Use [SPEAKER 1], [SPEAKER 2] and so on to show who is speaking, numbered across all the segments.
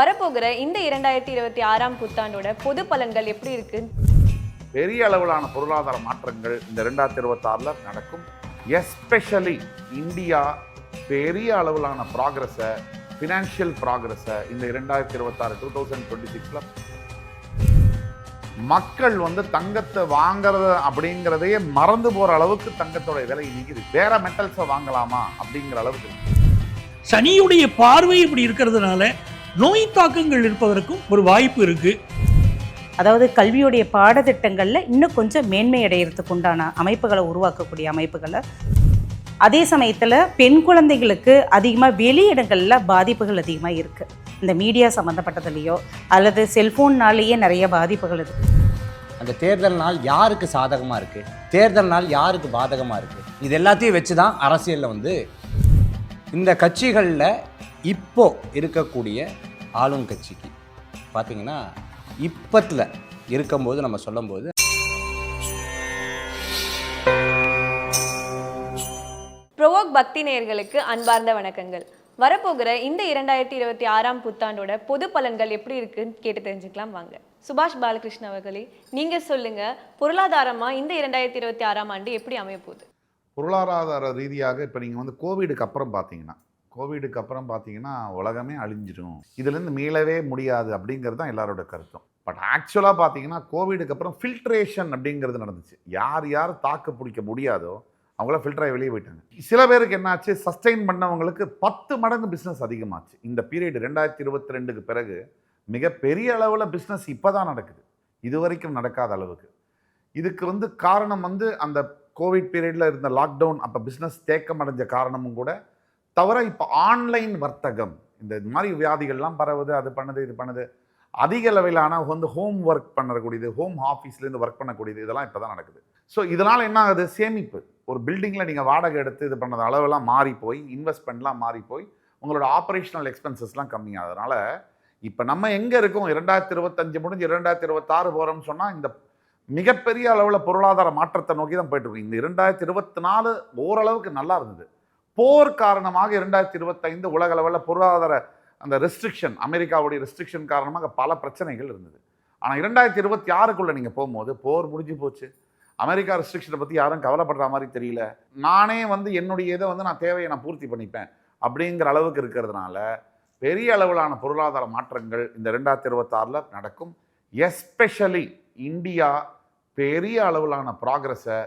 [SPEAKER 1] வரப்போகிற இந்த இரண்டாயிரத்தி இருபத்தி ஆறாம் புத்தாண்டோட பொது பலன்கள் எப்படி இருக்கு?
[SPEAKER 2] பெரிய அளவிலான பொருளாதார மாற்றங்கள் இந்த ரெண்டாயிரத்தி இருபத்தாறில் நடக்கும். எஸ்பெஷலி இந்தியா பெரிய அளவிலான ப்ராக்ரஸை ஃபினான்ஷியல் ப்ராக்ரஸை இந்த இரண்டாயிரத்தி இருபத்தாறு டூ தௌசண்ட் டுவெண்ட்டி சிக்ஸில் மக்கள் வந்து தங்கத்தை வாங்குறது அப்படிங்கிறதையே மறந்து போகிற அளவுக்கு தங்கத்தோட விலை நிற்கிது வேற மெட்டல்ஸை வாங்கலாமா அப்படிங்கிற அளவுக்கு.
[SPEAKER 3] சனியுடைய பார்வை இப்படி இருக்கிறதுனால நோய் தாக்கங்கள் இருப்பதற்கும் ஒரு வாய்ப்பு இருக்கு.
[SPEAKER 4] அதாவது கல்வியுடைய பாடத்திட்டங்களில் இன்னும் கொஞ்சம் மேன்மை அடையிறதுக்கு உண்டான அமைப்புகளை உருவாக்கக்கூடிய அமைப்புகளை. அதே சமயத்தில் பெண் குழந்தைகளுக்கு அதிகமாக வெளியிடங்களில் பாதிப்புகள் அதிகமாக இருக்குது இந்த மீடியா சம்மந்தப்பட்டதுலேயோ அல்லது செல்ஃபோன்னாலேயே நிறைய பாதிப்புகள் இருக்குது
[SPEAKER 5] அந்த தேர்தல் நாள் யாருக்கு சாதகமாக இருக்குது தேர்தல் நாள் யாருக்கு பாதகமாக இருக்குது இது எல்லாத்தையும் வச்சு தான் அரசியலில் வந்து இந்த கட்சிகளில் இப்போ இருக்கக்கூடிய ஆளும் கட்சிக்கு. பார்த்தீங்கன்னா இப்பத்தில் இருக்கும்போது நம்ம சொல்லும்போது
[SPEAKER 1] ப்ரோவோக் பக்தி நேயர்களுக்கு அன்பார்ந்த வணக்கங்கள். வரப்போகிற இந்த இரண்டாயிரத்தி இருபத்தி ஆறாம் புத்தாண்டோட பொது பலன்கள் எப்படி இருக்குன்னு கேட்டு தெரிஞ்சுக்கலாம் வாங்க. சுபாஷ் பாலகிருஷ்ண அவர்களே நீங்க சொல்லுங்க பொருளாதாரமா இந்த இரண்டாயிரத்தி இருபத்தி ஆறாம் ஆண்டு எப்படி அமைய போகுது?
[SPEAKER 2] பொருளாதார ரீதியாக இப்போ நீங்கள் வந்து கோவிடுக்கு அப்புறம் பார்த்தீங்கன்னா கோவிடுக்கு அப்புறம் பார்த்தீங்கன்னா உலகமே அழிஞ்சிடும் இதுலேருந்து மீளவே முடியாது அப்படிங்கிறது தான் எல்லாரோட கருத்தும். பட் ஆக்சுவலாக பார்த்தீங்கன்னா கோவிடுக்கு அப்புறம் ஃபில்ட்ரேஷன் அப்படிங்கிறது நடந்துச்சு. யார் யார் தாக்கு பிடிக்க முடியாதோ அவங்கள ஃபில்டராகி வெளியே போயிட்டாங்க. சில பேருக்கு என்னாச்சு? சஸ்டெயின் பண்ணவங்களுக்கு பத்து மடங்கு பிஸ்னஸ் அதிகமாச்சு. இந்த பீரியட் ரெண்டாயிரத்தி இருபத்தி ரெண்டுக்கு பிறகு மிகப்பெரிய அளவில் பிஸ்னஸ் இப்போ தான் நடக்குது. இது வரைக்கும் நடக்காத அளவுக்கு. இதுக்கு வந்து காரணம் வந்து அந்த கோவிட் பீரியடில் இருந்த லாக்டவுன் அப்போ பிஸ்னஸ் தேக்கம் அடைஞ்ச காரணமும் கூட தவிர இப்போ ஆன்லைன் வர்த்தகம் இந்த மாதிரி வியாதிகள்லாம் பரவுது அது பண்ணுது இது பண்ணுது அதிக அளவிலான வந்து ஹோம் ஒர்க் பண்ணக்கூடியது ஹோம் ஆஃபீஸ்லேருந்து ஒர்க் பண்ணக்கூடியது இதெல்லாம் இப்போ தான் நடக்குது. ஸோ இதனால் என்ன ஆகுது? சேமிப்பு. ஒரு பில்டிங்கில் நீங்கள் வாடகை எடுத்து இது பண்ணது அளவெல்லாம் மாறி போய் இன்வெஸ்ட்மெண்ட்லாம் மாறி போய் உங்களோட ஆப்ரேஷனல் எக்ஸ்பென்சஸ்லாம் கம்மியாகிறதுனால அதனால் இப்போ நம்ம எங்கே இருக்கோம்? இரண்டாயிரத்தி இருபத்தஞ்சு முடிஞ்சு இரண்டாயிரத்தி இருபத்தாறு போகிறோம்னு சொன்னால் இந்த மிகப்பெரிய அளவில் பொருளாதார மாற்றத்தை நோக்கி தான் போயிட்டுருக்கோம் இந்த இரண்டாயிரத்தி இருபத்தி நாலு ஓரளவுக்கு நல்லா இருந்தது. போர் காரணமாக இரண்டாயிரத்தி இருபத்தைந்து உலக அளவில் பொருளாதார அந்த ரெஸ்ட்ரிக்ஷன் அமெரிக்காவுடைய ரெஸ்ட்ரிக்ஷன் காரணமாக பல பிரச்சனைகள் இருந்தது. ஆனால் இரண்டாயிரத்தி இருபத்தி ஆறுக்குள்ளே நீங்கள் போகும்போது போர் முடிஞ்சு போச்சு. அமெரிக்கா ரெஸ்ட்ரிக்ஷனை பற்றி யாரும் கவலைப்படுற மாதிரி தெரியல. நானே வந்து என்னுடைய இதை வந்து நான் தேவையை நான் பூர்த்தி பண்ணிப்பேன் அப்படிங்கிற அளவுக்கு இருக்கிறதுனால பெரிய அளவிலான பொருளாதார மாற்றங்கள் இந்த ரெண்டாயிரத்தி இருபத்தாறில் நடக்கும். எஸ்பெஷலி இந்தியா பெரிய அளவிலான ப்ராக்ரஸை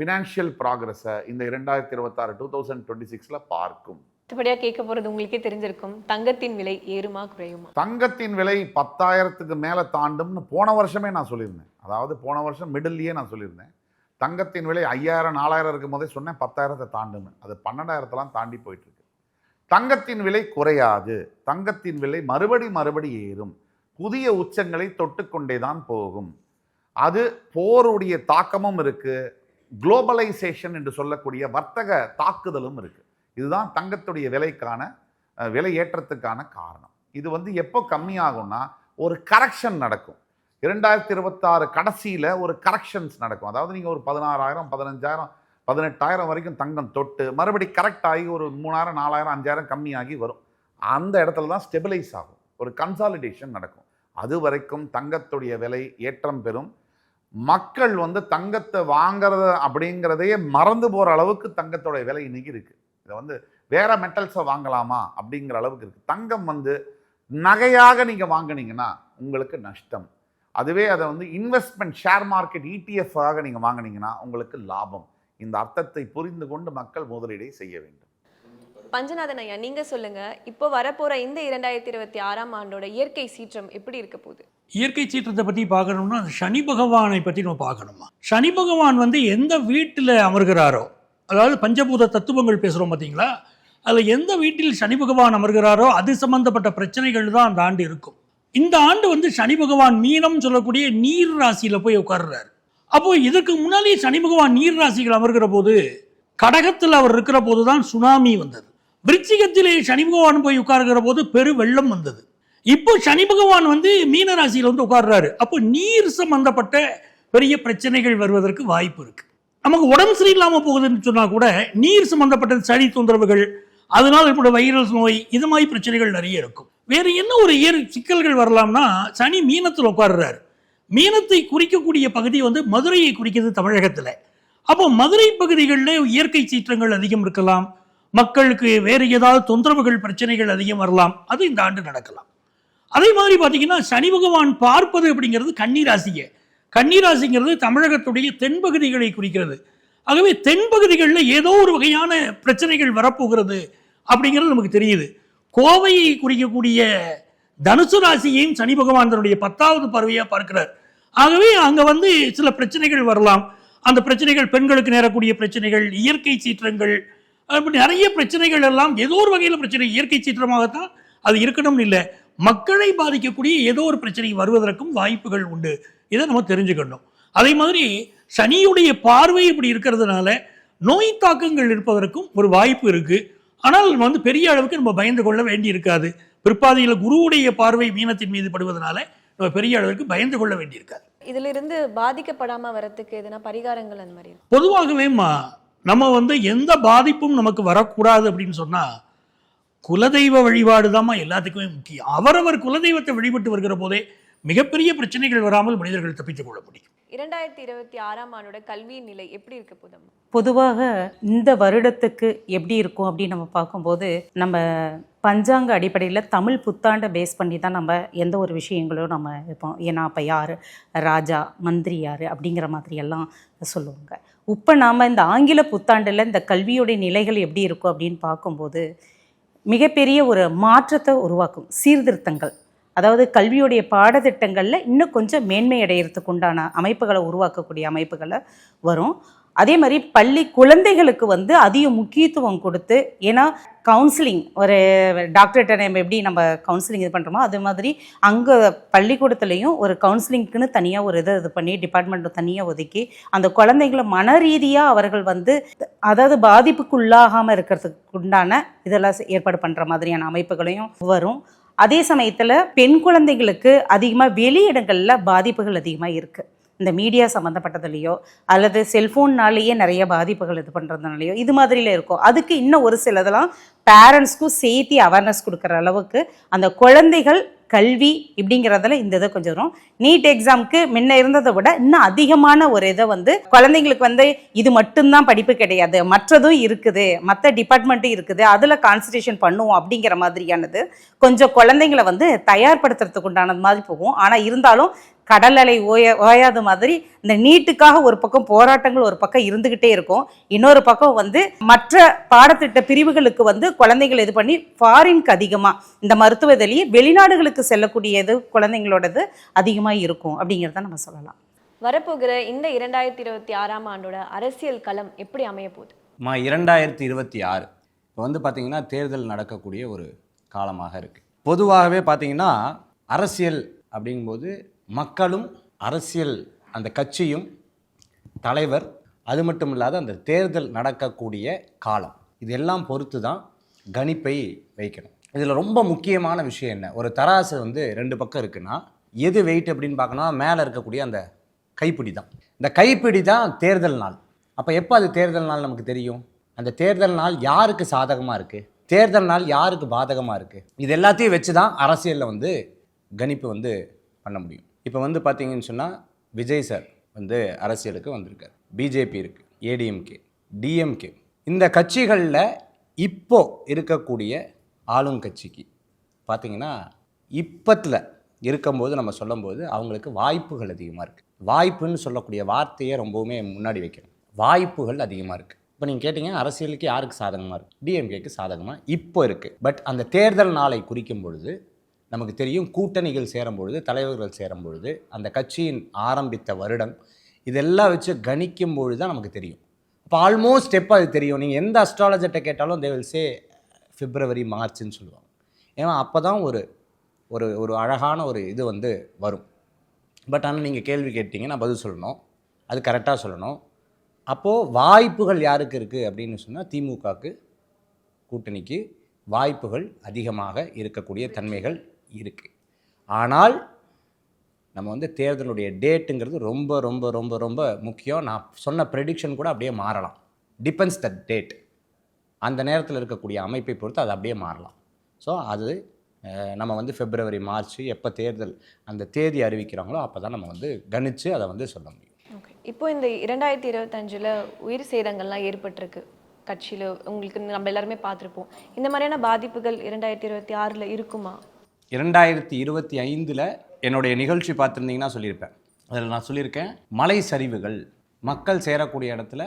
[SPEAKER 2] ஃபினான்ஷியல் ப்ராக்ரஸை இந்த இரண்டாயிரத்தி இருபத்தாறு டூ தௌசண்ட் டுவெண்ட்டி சிக்ஸில் பார்க்கும்.
[SPEAKER 1] அடுத்தபடியா கேட்க போறது உங்களுக்கே தெரிஞ்சிருக்கும். தங்கத்தின் விலை ஏறுமா குறையுமா?
[SPEAKER 2] தங்கத்தின் விலை பத்தாயிரத்துக்கு மேலே தாண்டும்னு போன வருஷமே நான் சொல்லியிருந்தேன். அதாவது போன வருஷம் மிடில்லையே நான் சொல்லியிருந்தேன். தங்கத்தின் விலை ஐயாயிரம் நாலாயிரம் இருக்கும் போதே சொன்னேன் பத்தாயிரத்தை தாண்டுன்னு அது பன்னெண்டாயிரத்தெல்லாம் தாண்டி போயிட்டு இருக்கு தங்கத்தின் விலை குறையாது. தங்கத்தின் விலை மறுபடி மறுபடி ஏறும். புதிய உச்சங்களை தொட்டுக்கொண்டே தான் போகும். அது போருடைய தாக்கமும் இருக்கு. குளோபலைசேஷன் என்று சொல்லக்கூடிய வர்த்தக தாக்குதலும் இருக்குது இதுதான் தங்கத்துடைய விலைக்கான விலை ஏற்றத்துக்கான காரணம். இது வந்து எப்போ கம்மியாகும்னா ஒரு கரெக்ஷன் நடக்கும். இரண்டாயிரத்தி இருபத்தாறு கடைசியில் ஒரு கரெக்ஷன்ஸ் நடக்கும். அதாவது நீங்கள் ஒரு பதினாறாயிரம் பதினஞ்சாயிரம் பதினெட்டாயிரம் வரைக்கும் தங்கம் தொட்டு மறுபடி கரெக்ட் ஆகி ஒரு மூணாயிரம் நாலாயிரம் அஞ்சாயிரம் கம்மியாகி வரும். அந்த இடத்துல தான் ஸ்டெபிலைஸ் ஆகும். ஒரு கன்சாலிடேஷன் நடக்கும். அது வரைக்கும் தங்கத்துடைய விலை ஏற்றம் பெறும். மக்கள் வந்து தங்கத்தை வாங்குறது அப்படிங்கிறதையே மறந்து போகிற அளவுக்கு தங்கத்தோட விலை இன்றைக்கி இருக்குது இதை வந்து வேறு மெட்டல்ஸை வாங்கலாமா அப்படிங்கிற அளவுக்கு இருக்குது தங்கம் வந்து நகையாக நீங்கள் வாங்கினீங்கன்னா உங்களுக்கு நஷ்டம். அதுவே அதை வந்து இன்வெஸ்ட்மெண்ட் ஷேர் மார்க்கெட் ETF ஆக நீங்கள் வாங்கினீங்கன்னா உங்களுக்கு லாபம். இந்த அர்த்தத்தை புரிந்து கொண்டு மக்கள் முதலீடை செய்ய வேண்டும்.
[SPEAKER 1] பஞ்சநாதன் ஐயா நீங்கள் சொல்லுங்கள் இப்போ வரப்போகிற இந்த இரண்டாயிரத்தி இருபத்தி ஆறாம் ஆண்டோட இயற்கை சீற்றம் எப்படி இருக்க போகுது?
[SPEAKER 3] இயற்கை சீற்றத்தை பற்றி பார்க்கணும்னா சனி பகவானை பற்றி நம்ம பார்க்கணுமா? சனி பகவான் வந்து எந்த வீட்டில் அமர்கிறாரோ அதாவது பஞ்சபூத தத்துவங்கள் பேசுகிறோம் பார்த்தீங்களா அதில் எந்த வீட்டில் சனி பகவான் அமர்கிறாரோ அது சம்பந்தப்பட்ட பிரச்சனைகள் தான் அந்த ஆண்டு இருக்கும். இந்த ஆண்டு வந்து சனி பகவான் மீனம் சொல்லக்கூடிய நீர் ராசியில் போய் உட்கார்றார். அப்போ இதுக்கு முன்னாலே சனி பகவான் நீர் ராசிகள் அமர்கிற போது கடகத்தில் அவர் இருக்கிற போது தான் சுனாமி வந்தது. விருச்சிகத்திலே சனி பகவான் போய் உட்கார்கிற போது பெரு வெள்ளம் வந்தது. இப்போ சனி பகவான் வந்து மீன ராசியில் வந்து உட்கார்றாரு. அப்போ நீர் சம்பந்தப்பட்ட பெரிய பிரச்சனைகள் வருவதற்கு வாய்ப்பு இருக்கு. நமக்கு உடம்பு சரியில்லாமல் போகுதுன்னு சொன்னால் கூட நீர் சம்பந்தப்பட்ட சளி தொந்தரவுகள் அதனால் ஏற்பட வைரஸ் நோய் இது மாதிரி பிரச்சனைகள் நிறைய இருக்கும். வேறு என்ன ஒரு இயற் சிக்கல்கள் வரலாம்னா சனி மீனத்தில் உட்காடுறாரு மீனத்தை குறிக்கக்கூடிய பகுதி வந்து மதுரையை குறிக்கிறது தமிழகத்தில். அப்போ மதுரை பகுதிகளில் இயற்கை சீற்றங்கள் அதிகம் இருக்கலாம். மக்களுக்கு வேறு ஏதாவது தொந்தரவுகள் பிரச்சனைகள் அதிகம் வரலாம். அது இந்த ஆண்டு நடக்கலாம். அதே மாதிரி பார்த்தீங்கன்னா சனி பகவான் பார்ப்பது அப்படிங்கிறது கன்னிராசியை கன்னிராசிங்கிறது தமிழகத்துடைய தென்பகுதிகளை குறிக்கிறது. ஆகவே தென்பகுதிகளில் ஏதோ ஒரு வகையான பிரச்சனைகள் வரப்போகிறது அப்படிங்கிறது நமக்கு தெரியுது. கோவையை குறிக்கக்கூடிய தனுசு ராசியையும் சனி பகவான் தன்னுடைய பத்தாவது பார்வையாக பார்க்கிறார். ஆகவே அங்கே வந்து சில பிரச்சனைகள் வரலாம். அந்த பிரச்சனைகள் பெண்களுக்கு நேரக்கூடிய பிரச்சனைகள் இயற்கை சீற்றங்கள் அப்படி நிறைய பிரச்சனைகள் எல்லாம் ஏதோ ஒரு வகையில் பிரச்சனை இயற்கை சீற்றமாகத்தான் அது இருக்கணும்னு இல்லை. மக்களை பாதிக்கக்கூடிய ஏதோ ஒரு பிரச்சனை வருவதற்கும் வாய்ப்புகள் உண்டு. இதை நம்ம தெரிஞ்சுக்கணும். அதே மாதிரி சனியுடைய பார்வை இப்படி இருக்கிறதுனால நோய் தாக்கங்கள் இருப்பதற்கும் ஒரு வாய்ப்பு இருக்கு. ஆனால் வந்து பெரிய அளவுக்கு நம்ம பயந்து கொள்ள வேண்டி இருக்காது. பிற்பாதையில் குருவுடைய பார்வை மீனத்தின் மீது படுவதனால நம்ம பெரிய அளவுக்கு பயந்து கொள்ள வேண்டியிருக்காது
[SPEAKER 1] இதிலிருந்து பாதிக்கப்படாம வரதுக்கு எதனா பரிகாரங்கள் அந்த மாதிரி இருக்கா?
[SPEAKER 3] பொதுவாகவே மா- நம்ம வந்து எந்த பாதிப்பும் நமக்கு வரக்கூடாது அப்படின்னு சொன்னா குலதெய்வ வழிபாடு எல்லாத்துக்குமே முக்கியம். அவரவர் குலதெய்வத்தை வழிபட்டு வருகிற போதே மிகப்பெரிய பிரச்சனைகள் வராமல் மனிதர்கள் தப்பித்துக் கொள்ள முடியும்.
[SPEAKER 1] இரண்டாயிரத்தி இருபத்தி ஆறாம் ஆண்டோட கல்வி நிலை எப்படி இருக்க போதும்
[SPEAKER 4] பொதுவாக இந்த வருடத்துக்கு எப்படி இருக்கும் அப்படின்னு நம்ம பார்க்கும்போது நம்ம பஞ்சாங்க அடிப்படையில் தமிழ் புத்தாண்டை பேஸ் பண்ணி தான் நம்ம எந்த ஒரு விஷயங்களும் நம்ம இருப்போம் ஏன்னா அப்போ யார்? ராஜா மந்திரி யார்? அப்படிங்கிற மாதிரி எல்லாம் சொல்லுவாங்க. இப்போ நாம் இந்த ஆங்கில புத்தாண்டில் இந்த கல்வியோடைய நிலைகள் எப்படி இருக்கும் அப்படின்னு பார்க்கும்போது மிகப்பெரிய ஒரு மாற்றத்தை உருவாக்கும் சீர்திருத்தங்கள். அதாவது கல்வியுடைய பாடத்திட்டங்களில் இன்னும் கொஞ்சம் மேன்மை அடையிறதுக்கு உண்டான அமைப்புகளை உருவாக்கக்கூடிய அமைப்புகளை வரும். அதே மாதிரி பள்ளி குழந்தைகளுக்கு வந்து அதிக முக்கியத்துவம் கொடுத்து ஏன்னா கவுன்சிலிங் ஒரு டாக்டர்கிட்ட நம்ம எப்படி நம்ம கவுன்சிலிங் இது பண்ணுறோமோ அது மாதிரி அங்கே பள்ளிக்கூடத்துலேயும் ஒரு கவுன்சிலிங்க்குன்னு தனியாக ஒரு இதை இது பண்ணி டிபார்ட்மெண்ட்டை தனியாக ஒதுக்கி அந்த குழந்தைங்களை மன ரீதியாக அவர்கள் வந்து அதாவது பாதிப்புக்குள்ளாகாமல் இருக்கிறதுக்கு உண்டான இதெல்லாம் ஏற்பாடு பண்ணுற மாதிரியான அமைப்புகளையும் வரும். அதே சமயத்தில் பெண் குழந்தைகளுக்கு அதிகமாக வெளி இடங்களில் பாதிப்புகள் அதிகமாக இருக்குது இந்த மீடியா சம்மந்தப்பட்டதுலையோ அல்லது செல்ஃபோன்னாலேயே நிறைய பாதிப்புகள் இது பண்ணுறதுனாலையோ இது மாதிரியில் இருக்கும் அதுக்கு இன்னும் ஒரு சிலதெல்லாம் பேரண்ட்ஸ்க்கும் சேர்த்தி அவேர்னஸ் கொடுக்குற அளவுக்கு அந்த குழந்தைகள் கல்வி இப்படிங்கிறதுல இந்த இதை கொஞ்சம் வரும். நீட் எக்ஸாம்க்கு முன்ன இருந்ததை விட இன்னும் அதிகமான ஒரு இதை வந்து குழந்தைங்களுக்கு வந்து இது மட்டும்தான் படிப்பு கிடையாது மற்றதும் இருக்குது மற்ற டிபார்ட்மெண்ட்டும் இருக்குது அதில் கான்சன்ட்ரேஷன் பண்ணுவோம் அப்படிங்கிற மாதிரியானது கொஞ்சம் குழந்தைங்களை வந்து தயார்படுத்துறதுக்கு உண்டானது மாதிரி போகும். ஆனால் இருந்தாலும் கடல் அலை ஓய ஓயாத மாதிரி இந்த நீட்டுக்காக ஒரு பக்கம் போராட்டங்கள் ஒரு பக்கம் இருந்துக்கிட்டே இருக்கும். இன்னொரு பக்கம் வந்து மற்ற பாடத்திட்ட பிரிவுகளுக்கு வந்து குழந்தைகள் இது பண்ணி ஃபாரின்க்கு அதிகமாக இந்த மருத்துவ இதிலேயே வெளிநாடுகளுக்கு செல்லக்கூடியது குழந்தைங்களோடது அதிகமாக இருக்கும் அப்படிங்கிறத நம்ம சொல்லலாம்.
[SPEAKER 1] வரப்போகிற இந்த இரண்டாயிரத்தி இருபத்தி ஆறாம் ஆண்டோட அரசியல் களம் எப்படி அமைய போகுது
[SPEAKER 5] மா இரண்டாயிரத்தி இருபத்தி ஆறு இப்போ வந்து பார்த்திங்கன்னா தேர்தல் நடக்கக்கூடிய ஒரு காலமாக இருக்குது பொதுவாகவே பார்த்திங்கன்னா அரசியல் அப்படிங்கும்போது மக்களும் அரசியல் அந்த கட்சியும் தலைவர் அது மட்டும் இல்லாத அந்த தேர்தல் நடக்கக்கூடிய காலம். இதெல்லாம் பொறுத்து தான் கணிப்பை வைக்கணும். இதில் ரொம்ப முக்கியமான விஷயம் என்ன? ஒரு தராசு வந்து ரெண்டு பக்கம் இருக்குன்னா எது வெயிட் அப்படின்னு பார்க்கணும் மேலே இருக்கக்கூடிய அந்த கைப்பிடி தான். இந்த கைப்பிடி தான் தேர்தல் நாள். அப்போ எப்போ அது தேர்தல் நாள் நமக்கு தெரியும்? அந்த தேர்தல் நாள் யாருக்கு சாதகமாக இருக்குது தேர்தல் நாள் யாருக்கு பாதகமாக இருக்குது இது எல்லாத்தையும் வச்சு தான் அரசியலில் வந்து கணிப்பு வந்து பண்ண முடியும். இப்போ வந்து பார்த்தீங்கன்னு சொன்னால் விஜய் சார் வந்து அரசியலுக்கு வந்திருக்கார். பிஜேபி இருக்குது ஏடிஎம்கே டிஎம்கே இந்த கட்சிகளில் இப்போது இருக்கக்கூடிய ஆளும் கட்சிக்கு பார்த்தீங்கன்னா இப்பத்தில் இருக்கும்போது நம்ம சொல்லும்போது அவங்களுக்கு வாய்ப்புகள் அதிகமாக இருக்குது வாய்ப்புன்னு சொல்லக்கூடிய வார்த்தையை ரொம்பவுமே முன்னாடி வைக்கணும். வாய்ப்புகள் அதிகமாக இருக்குது இப்போ நீங்கள் கேட்டிங்க அரசியலுக்கு யாருக்கு சாதகமாக இருக்குது டிஎம்கேக்கு சாதகமாக இப்போ இருக்குது பட் அந்த தேர்தல் நாளை குறிக்கும் பொழுது நமக்கு தெரியும். கூட்டணிகள் சேரும் பொழுது தலைவர்கள் சேரும் பொழுது அந்த கட்சியின் ஆரம்பித்த வருடம் இதெல்லாம் வச்சு கணிக்கும் பொழுது தான் நமக்கு தெரியும். இப்போ ஆல்மோஸ்ட் ஸ்டெப் அது தெரியும்? நீங்கள் எந்த அஸ்ட்ராலஜர்கிட்ட கேட்டாலும் தே வில் சே பிப்ரவரி மார்ச்னு சொல்லுவாங்க. ஏன்னா அப்போ தான் ஒரு ஒரு ஒரு அழகான ஒரு இது வந்து வரும். பட் ஆனால் நீங்கள் கேள்வி கேட்டீங்க நான் பதில் சொல்லணும். அது கரெக்டாக சொல்லணும். அப்போது வாய்ப்புகள் யாருக்கு இருக்குது அப்படின்னு சொன்னால் திமுகவுக்கு கூட்டணிக்கு வாய்ப்புகள் அதிகமாக இருக்கக்கூடிய தன்மைகள் இருக்குது ஆனால் நம்ம வந்து தேர்தலுடைய டேட்டுங்கிறது ரொம்ப ரொம்ப ரொம்ப ரொம்ப முக்கியம். நான் சொன்ன ப்ரெடிக்ஷன் கூட அப்படியே மாறலாம். டிபெண்ட்ஸ் த டேட் அந்த நேரத்தில் இருக்கக்கூடிய அமைப்பை பொறுத்து அது அப்படியே மாறலாம். ஸோ அது நம்ம வந்து பிப்ரவரி மார்ச் எப்போ தேர்தல் அந்த தேதி அறிவிக்கிறாங்களோ அப்போ தான் நம்ம வந்து கணித்து அதை வந்து சொல்ல முடியும்.
[SPEAKER 1] ஓகே இப்போ இந்த இரண்டாயிரத்தி இருபத்தஞ்சில் உயிர் சேதங்கள்லாம் ஏற்பட்டிருக்கு. கட்சியில் உங்களுக்கு நம்ம எல்லாருமே பார்த்துருப்போம். இந்த மாதிரியான பாதிப்புகள் இரண்டாயிரத்தி இருபத்தி ஆறில் இருக்குமா?
[SPEAKER 5] இரண்டாயிரத்தி இருபத்தி ஐந்தில் என்னுடைய நிகழ்ச்சி பார்த்துருந்தீங்கன்னா சொல்லியிருப்பேன். அதில் நான் சொல்லியிருக்கேன் மலை சரிவுகள் மக்கள் சேரக்கூடிய இடத்துல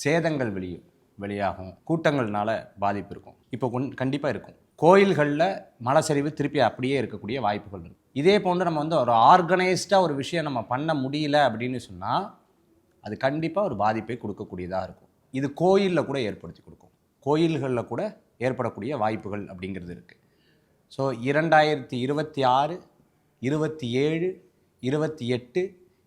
[SPEAKER 5] சேதங்கள் வெளியும் வெளியாகும். கூட்டங்கள்னால பாதிப்பு இருக்கும். இப்போ கொண் கண்டிப்பாக இருக்கும். கோயில்களில் மலை சரிவு திருப்பி அப்படியே இருக்கக்கூடிய வாய்ப்புகள் இருக்கும் இதே போன்று நம்ம வந்து ஒரு ஆர்கனைஸ்டாக ஒரு விஷயம் நம்ம பண்ண முடியல அப்படின்னு சொன்னால் அது கண்டிப்பாக ஒரு பாதிப்பை கொடுக்கக்கூடியதாக இருக்கும். இது கோயிலில் கூட ஏற்படுத்தி கொடுக்கும். கோயில்களில் கூட ஏற்படக்கூடிய வாய்ப்புகள் அப்படிங்கிறது இருக்குது ஸோ இரண்டாயிரத்தி இருபத்தி ஆறு இருபத்தி ஏழு இருபத்தி எட்டு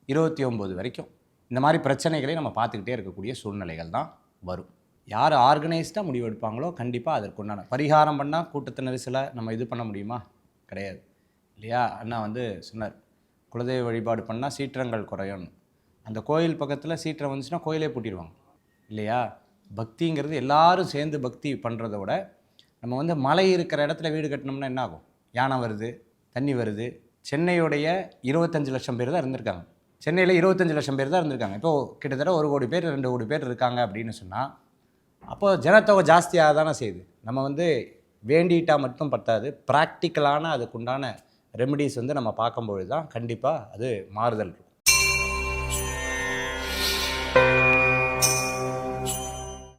[SPEAKER 5] இருபத்தி ஒம்பது வரைக்கும் இந்த மாதிரி பிரச்சனைகளை நம்ம பார்த்துக்கிட்டே இருக்கக்கூடிய சூழ்நிலைகள் தான் வரும். யார் ஆர்கனைஸ்டாக முடிவெடுப்பாங்களோ கண்டிப்பாக அதற்குண்டான பரிகாரம் பண்ணால் கூட்டத்து நெரிசலை நம்ம இது பண்ண முடியுமா? கிடையாது. இல்லையா? அண்ணா வந்து சொன்னார் குலதெய்வ வழிபாடு பண்ணால் சீற்றங்கள் குறையும் அந்த கோயில் பக்கத்தில் சீற்றம் வந்துச்சுன்னா கோயிலே பூட்டிடுவாங்க. இல்லையா? பக்திங்கிறது எல்லாரும் சேர்ந்து பக்தி பண்ணுறத விட நம்ம வந்து மலை இருக்கிற இடத்துல வீடு கட்டினோம்னா என்ன ஆகும் யானை வருது தண்ணி வருது. சென்னையுடைய இருபத்தஞ்சு லட்சம் பேர் தான் இருந்திருக்காங்க. சென்னையில் இருபத்தஞ்சு லட்சம் பேர் தான் இருந்திருக்காங்க. இப்போது கிட்டத்தட்ட ஒரு கோடி பேர் ரெண்டு கோடி பேர் இருக்காங்க அப்படின்னு சொன்னால் அப்போது ஜனத்தொகை ஜாஸ்தியாக தானே செய்யுது. நம்ம வந்து வேண்டிட்டால் மட்டும் பத்தாது. ப்ராக்டிக்கலான அதுக்குண்டான ரெமெடிஸ் வந்து நம்ம பார்க்கும்பொழுது தான் கண்டிப்பாக அது மாறுதல் இருக்கும்.